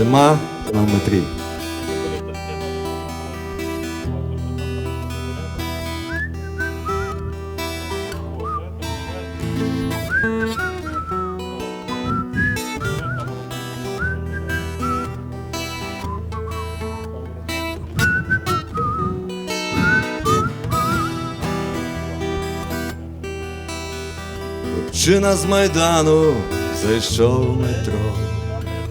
Зима на метрі. Хлопчина з майдану зайшов метро,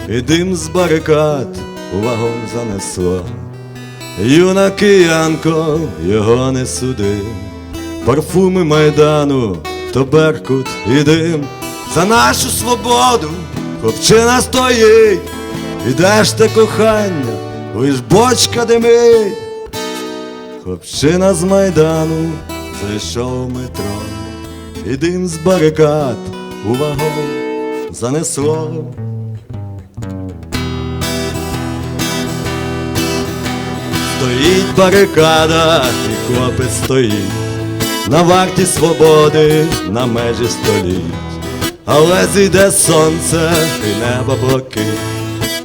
і дим з барикад у вагон занесло. Юна киянко, його не суди, парфуми майдану, то беркут і дим. За нашу свободу хлопчина стоїть, ідеш те кохання, лиш бочка димить. Хлопчина з майдану зайшов в метро. І дим з барикад у вагон занесло. Стоїть барикада, і хлопець стоїть на варті свободи на межі століть, але зійде сонце і небо блакить,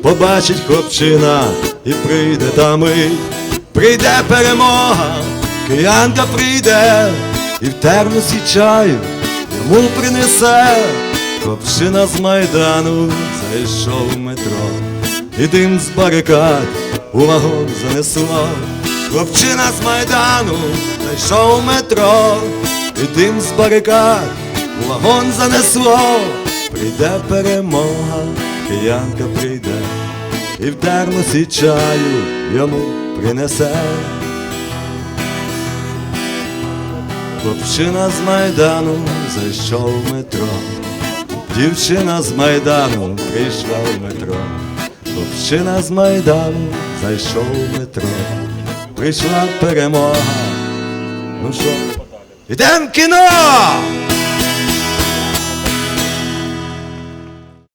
побачить хлопчина і прийде та мить, прийде перемога, киянка прийде, і в термосі чаю йому принесе, хлопчина з майдану зайшов в метро, і дим з барикад у вагон занесло. Хлопчина з майдану зайшов в метро, і дим з барикад у вагон занесло. Прийде перемога, киянка прийде, і в термосі чаю йому принесе. Хлопчина з майдану зайшов в метро, дівчина з майдану прийшла в метро, хлопчина з майдану зайшов в метро, прийшла перемога. Ну що, ідем кіно!